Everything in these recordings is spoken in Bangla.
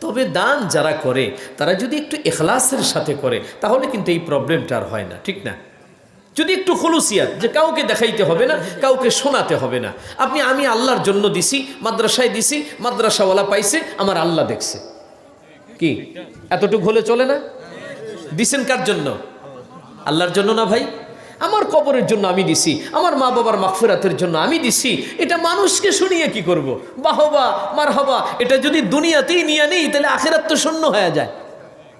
তবে দান যারা করে, তারা যদি একটু এখলাসের সাথে করে, তাহলে কিন্তু এই প্রবলেমটা আর হয় না, ঠিক না? যদি একটু খলুসিয়াত, যে কাউকে দেখাইতে হবে না, কাউকে শোনাতে হবে না। আপনি, আমি আল্লাহর জন্য দিছি, মাদ্রাসায় দিছি, মাদ্রাসাওয়ালা পাইছে, আমার আল্লাহ দেখছে। কি? এতটুকু হলে চলে না? দিছেন কার জন্য? আল্লাহর জন্য না ভাই? আমার কবরের জন্য আমি দিছি, আমার মা বাবার মাগফিরাতের জন্য আমি দিছি, এটা মানুষকে শুনিয়ে কি করব? বাহবা মার হবা এটা যদি দুনিয়াতেই নিয়ে নেই, তাহলে আখেরাত তো শূন্য হয়ে যায়।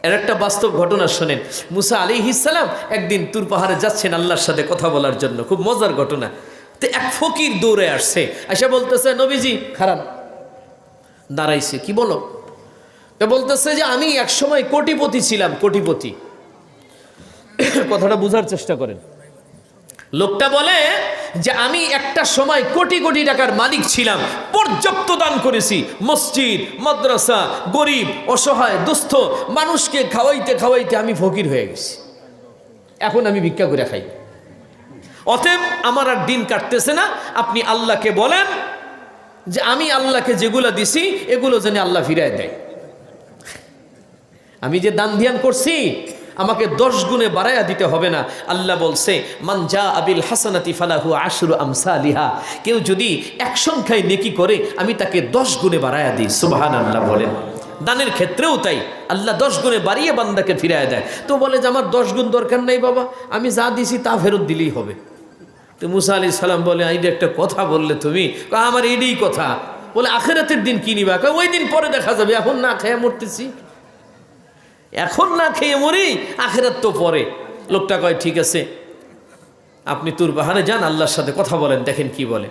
এর একটা বাস্তব ঘটনা শোনেন, মুসা আলী ইসালাম একদিন তুর পাহাড়ে যাচ্ছেন আল্লাহর সাথে কথা বলার জন্য, খুব মজার ঘটনা। তো এক ফকির দৌড়ে আসছে আশা বলতেছে, নবীজি, খারাপ। দাঁড়াইছে, কি বলো? তো বলতেছে যে, আমি একসময় কোটিপতি ছিলাম, কোটিপতি। কথাটা বোঝার চেষ্টা করেন। লোকটা বলে যে আমি একটা সময় কোটি কোটি টাকার মালিক ছিলাম, পর্যাপ্ত দান করেছি। মসজিদ, মাদ্রাসা, গরিব, অসহায়, দুস্থ, মানুষকে খাওয়াইতে খাওয়াইতে আমি ফকির হয়ে গেছি। এখন আমি ভিক্ষা করে খাই। অতএব আমার আর দিন কাটতেছে না। আপনি আল্লাহকে বলেন যে আমি আল্লাহকে যেগুলো দিছি, এগুলো যেন আল্লাহ ফিরায় দেয়। আমি যে দান ধ্যান করছি আমাকে দশ গুণে বাড়াইয়া দিতে হবে না। আল্লাহ বলছে, মান যা আবিল হাসানাতি ফালাহু আশুর আমসা আলিহা কেউ যদি এক সংখ্যায় নেকি করে, আমি তাকে দশ গুণে বাড়াইয়া দিই। সুবাহান আল্লাহ বলেন। দানের ক্ষেত্রেও তাই। আল্লাহ দশ গুণে বাড়িয়ে বান্দাকে ফিরাইয়া দেয়। তো বলে যে, আমার দশ গুণ দরকার নাই বাবা, আমি যা দিছি তা ফেরত দিলেই হবে। তো মুসা আলি সালাম বলে এইটা একটা কথা বললে তুমি? আমার এটাই কথা। বলে, আখেরাতের দিন কি নিবা? ওই দিন পরে দেখা যাবে, এখন না খেয়ে মরতেছি। এখন না খেয়ে মরি, আখেরাত তো পরে। লোকটা কয়, ঠিক আছে। আপনি তুর পাহাড়ে যান, আল্লাহর সাথে কথা বলেন, দেখেন কি বলে।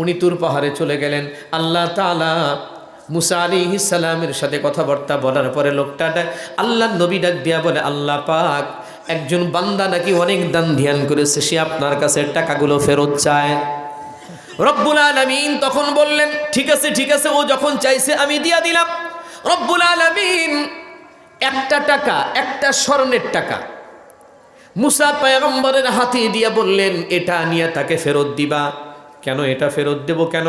উনি তুর পাহাড়ে চলে গেলেন। আল্লাহ তালা মুসা আলী ইসালামের সাথে কথাবার্তা বলার পরে লোকটা আল্লাহ নবী ডাক দিয়া বলে, আল্লাহ পাক, একজন বান্দা নাকি অনেক দান ধ্যান করেছে, সে আপনার কাছে টাকাগুলো ফেরত চায়। রব্বুল আলমিন তখন বললেন, ঠিক আছে ঠিক আছে, ও যখন চাইছে, আমি দিয়া দিলাম। রব্বুল আলমিন একটা টাকা, একটা স্বর্ণের টাকা। মুসা পায়গম্বরের হাতে দিয়া বললেন, এটা নিয়ে তাকে ফেরত দিবা। কেন এটা ফেরত দেব কেন?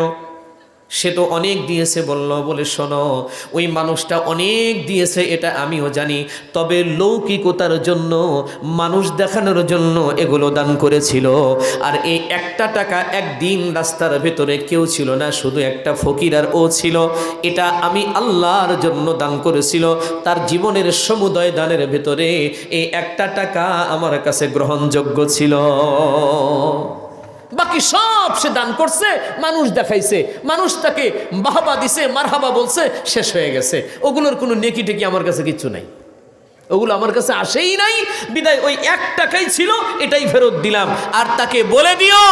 সে তো অনেক দিয়েছে বলল, বলে শোনো, ওই মানুষটা অনেক দিয়েছে, এটা আমিও জানি। তবে লৌকিকতার জন্য, মানুষ দেখানোর জন্য এগুলো দান করেছিল। আর এই একটা টাকা একদিন রাস্তার ভেতরে কেউ ছিল না, শুধু একটা ফকির আর ও ছিল। এটা আমি আল্লাহর জন্য দান করেছিল। তার জীবনের সমুদয় দানের ভেতরে এই একটা টাকা আমার কাছে গ্রহণযোগ্য ছিল। বাকি সব সে দান করছে, মানুষ দেখাইছে, মানুষ তাকে বাহাবা দিছে, মারহাবা বলছে, শেষ হয়ে গেছে। ওগুলোর কোনো নেকি টেকি আমার কাছে কিচ্ছু নাই। ওগুলো আমার কাছে আসেই নাই, বিদায় ওই এক টাকাই ছিল, এটাই ফেরত দিলাম। আর তাকে বলে দিও,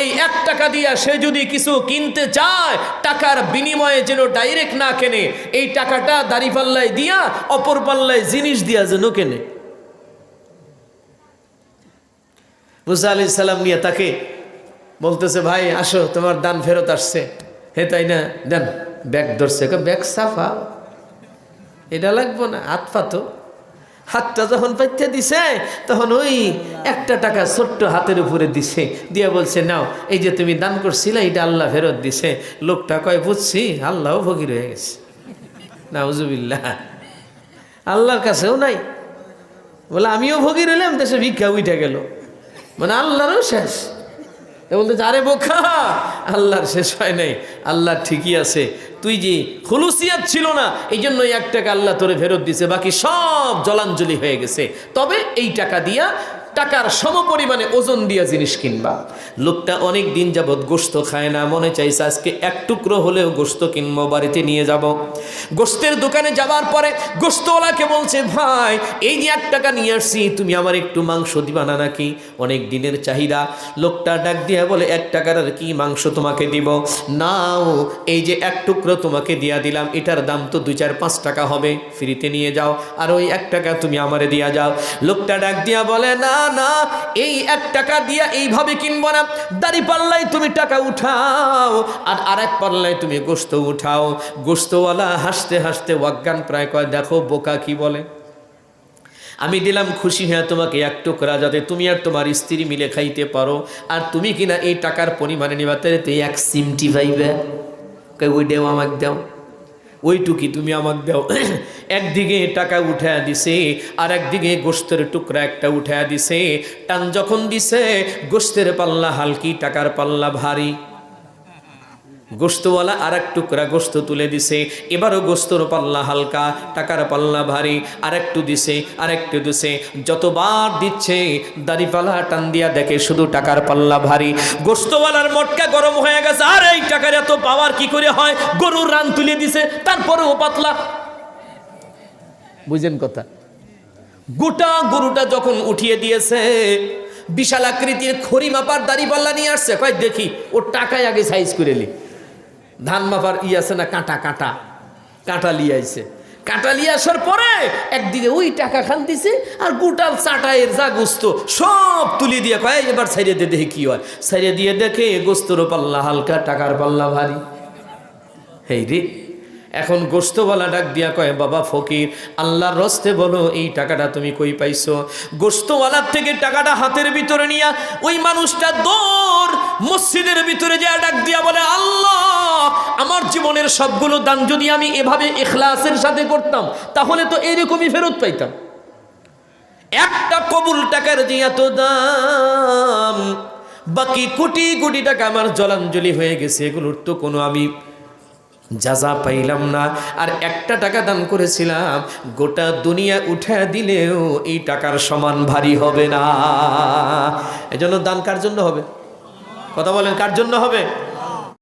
এই এক টাকা দিয়া সে যদি কিছু কিনতে চায়, টাকার বিনিময়ে যেন ডাইরেক্ট না কেনে, এই টাকাটা দাড়ি পাল্লায় দিয়া, অপর পাল্লায় জিনিস দিয়া যেন কেনে। মুসা আলি সাল্লাম নিয়ে তাকে বলতেছে, ভাই, আসো, তোমার দান ফেরত আসছে। হে, তাই না? দেন, ব্যাগ ধরছে। ব্যাগ সাফা? এটা লাগবো না, হাত পাতো হাতটা যখন পাইতে দিছে, তখন ওই একটা টাকা ছোট্ট হাতের উপরে দিছে। দিয়ে বলছে, নাও, এই যে তুমি দান করছিলে, এটা আল্লাহ ফেরত দিছে। লোকটা কয়, বুঝছি, আল্লাহও ফকির হয়ে গেছে। নাউজুবিল্লাহ। আল্লাহর কাছেও নাই। বলে, আমিও ফকির হইলাম, দেশে ভিক্ষা উঠে গেল। মানে আল্লাহরও শেষ। এ বলতে আরে বোকা, আল্লাহর শেষ হয় নাই, আল্লাহ ঠিকই আছে। তুই যে খুলুসিয়াত ছিল না এই জন্য এক টাকা আল্লাহ তোরে ফেরত দিছে, বাকি সব জলাঞ্জলি হয়ে গেছে। তবে এই টাকা দিয়া টাকার সম পরিমাণে ওজন দিয়া জিনিস কিনবা। লোকটা অনেক দিন যাবৎ গোস্ত খায় না, মনে চাইছে আজকে এক টুকরো হলেও গোস্ত কিনবো, বাড়িতে নিয়ে যাব। গোস্তের দোকানে যাবার পরে গোস্তওয়ালাকে বলছে, ভাই, এই যে এক টাকা নিয়ে আসছি, তুমি আমার একটু মাংস দিবা না নাকি? অনেক দিনের চাহিদা। লোকটা ডাক দিয়া বলে, এক টাকার আর কি মাংস তোমাকে দিব? নাও, এই যে এক টুকরো তোমাকে দিয়া দিলাম, এটার দাম তো দুই চার পাঁচ টাকা হবে, ফ্রিতে নিয়ে যাও, আর ওই এক টাকা তুমি আমারে দিয়া যাও। লোকটা ডাক দিয়া বলে, না না না এই এক টাকা দিয়া এইভাবে কিনবো না। দাড়ি পাল্লাই তুমি টাকা উঠাও, আর আরেক পাল্লায় তুমি গোস্ত উঠাও। গোস্তওয়ালা হাসতে হাসতে অজ্ঞান প্রায় কয়, দেখো বোকা কি বলে? আমি দিলাম, খুশি হ্যাঁ তোমাকে এক টুকরা, যাতে তুমি আর তোমার স্ত্রী মিলে খাইতে পারো। আর তুমি কিনা এই টাকার পরিমাণে নিবা, তাহলে এক সিমটি কই ওই দেও আমাকে দাও। ওইটুকি তুমি আমাকে দাও। একদিকে টাকা উঠা দিছে আর একদিকে গোস্তের টুকরা একটা উঠা দিছে। টান যখন দিছে, গোস্তের পাল্লা, হালকি টাকার পাল্লা ভারী। গোস্তওয়ালা আর এক টুকরা গোস্ত তুলে দিছে। এবারও গোস্তর পাল্লা হালকা, টাকার পাল্লা ভারী আর একটু দিছে আর একটু দিছে। যতবার দিচ্ছে, দাড়িপাল্লা টান দিয়া দেখে শুধু টাকার পাল্লা ভারী। গোস্তওয়ালার মটকা গরম হয়ে গেছে, আর এই টাকার এত পাওয়ার কি করে হয়? গরুর রান তুলে দিছে, তারপরেও পাতলা। বুঝেন কথা? গোটা গরুটা যখন উঠিয়ে দিয়েছে, বিশাল আকৃতির খড়ি মাপার দাড়ি পাল্লা নিয়ে আসছে। কয় দেখি, ওর টাকায় আগে সাইজ করে লি। ধান মাপার ই আছে না কাঁটা কাঁটা। কাঁটা লিয়ে আইছে। কাঁটা লিয়ে আসার পরে একদিকে ওই টাকা খান দিছে আর গোটাল চাটায়ের যা গোস্ত সব তুলি দিয়ে কয় এবার সাইডে দিয়ে দেখে কি হয়। সাইডে দিয়ে দেখে গোস্তরও পাল্লা হালকা, টাকার পাল্লা ভারী। হেই রে, এখন গোস্তওয়ালা ডাক দিয়া কয়, বাবা ফকির, আল্লাহর রস্তে বলো, এই টাকাটা তুমি কই পাইছো? গোস্তওয়ালার থেকে টাকাটা হাতের ভিতরে নিয়া ওই মানুষটা দৌড় মসজিদের ভিতরে যা ডাক দিয়া বলে, আল্লাহ আমার জীবনের সবগুলো দান যদি আমি এভাবে এখলাসের সাথে করতাম, তাহলে তো এরকমই ফেরত পাইতাম। একটা কবুল টাকার যে এত দাম, বাকি কোটি কোটি টাকা আমার জলাঞ্জলি হয়ে গেছে, এগুলোর তো কোনো আমি যা পাইলাম না। আর একটা টাকা দান করেছিলাম, গোটা দুনিয়া উঠে দিলেও এই টাকার সমান ভারী হবে না। এজন্য দান কার জন্য হবে? কথা বলেন, কার জন্য হবে?